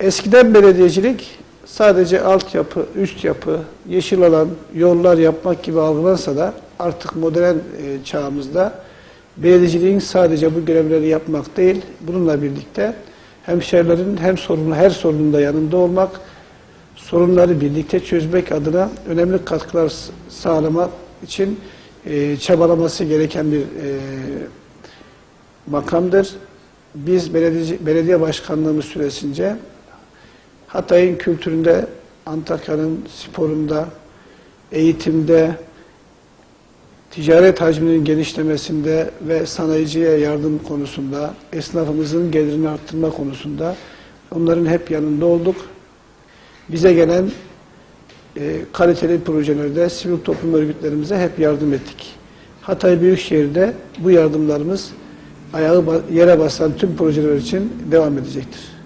eskiden belediyecilik sadece altyapı, üst yapı, yeşil alan, yollar yapmak gibi algılansa da artık modern e, çağımızda belediyeciliğin sadece bu görevleri yapmak değil, bununla birlikte hemşehrilerin hem sorunu, her sorununda yanında olmak, sorunları birlikte çözmek adına önemli katkılar sağlamak için e, çabalaması gereken bir e, makamdır. Biz belediye başkanlığımız süresince Hatay'ın kültüründe, Antakya'nın sporunda, eğitimde, ticaret hacminin genişlemesinde ve sanayiciye yardım konusunda, esnafımızın gelirini arttırma konusunda onların hep yanında olduk. Bize gelen e, kaliteli projelerde sivil toplum örgütlerimize hep yardım ettik. Hatay Büyükşehir'de bu yardımlarımız ayağı yere basan tüm projeler için devam edecektir.